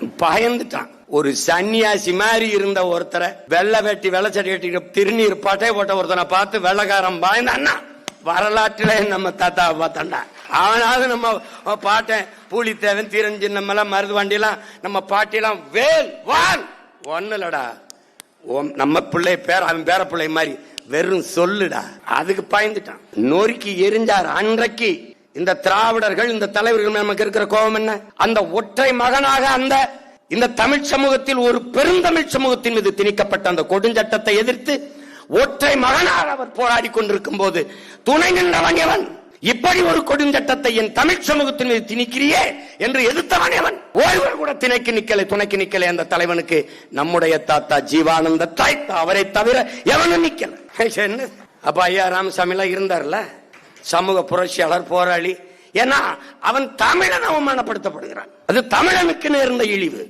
பயந்துட்டான். ஒரு சன்னியாசி மாதிரி இருந்த ஒருத்தரை வெள்ளை வெட்டி வெள்ளச்சடி கட்டிட்டு திருநீர் பட்டை போட்ட ஒருத்தனை பார்த்து வெள்ளக்காரன் பயந்தான்னா வரலாற்றில நம்ம தாத்தா பார்த்தாண்டா அவனாவது நம்ம பாட்டேன் பூலித்தேவன் தீரஞ்சின்னமெல்லாம் மருது வண்டிலாம் நம்ம பாட்டிலாம் வேல் வான் ஒண்ணுலடா. ஓம் நம்ம பிள்ளை பேர் அவன் பேர பிள்ளை மாதிரி வெறும் சொல்லுடா. அதுக்கு பயந்துட்டான். நொறுக்கி எரிஞ்சார் அன்றைக்கு. இந்த திராவிடர்கள் இந்த தலைவர்கள் நமக்கு இருக்கிற கோபம் என்ன? அந்த ஒற்றை மகனாக அந்த இந்த தமிழ் சமூகத்தில் ஒரு பெருந்தமிழ் சமூகத்தின் மீது திணிக்கப்பட்ட அந்த கொடுஞ்சட்டத்தை எதிர்த்து ஒற்றை மகனாக அவர் போராடி கொண்டிருக்கும் போது துணை நின்றவன் எவன்? இப்படி ஒரு கொடுஞ்சட்டத்தை என் தமிழ் சமூகத்தின் மீது திணிக்கிறியே என்று எதிர்த்தவன் எவன்? ஓய்வர் கூட திணைக்கு நிக்கலை துணைக்கு நிக்கலை அந்த தலைவனுக்கு. நம்முடைய தாத்தா ஜீவானந்த தாய் அவரை தவிர எவனும் நிக்கல. என்ன? அப்ப ஐயா ராமசாமி எல்லாம் இருந்தார்ல? சமூக புரட்சியாளர் போராளி. ஏன்னா அவன் தமிழன் அவமானப்படுத்தப்படுகிறான். அது தமிழனுக்கு நேர்ந்த இழிவு.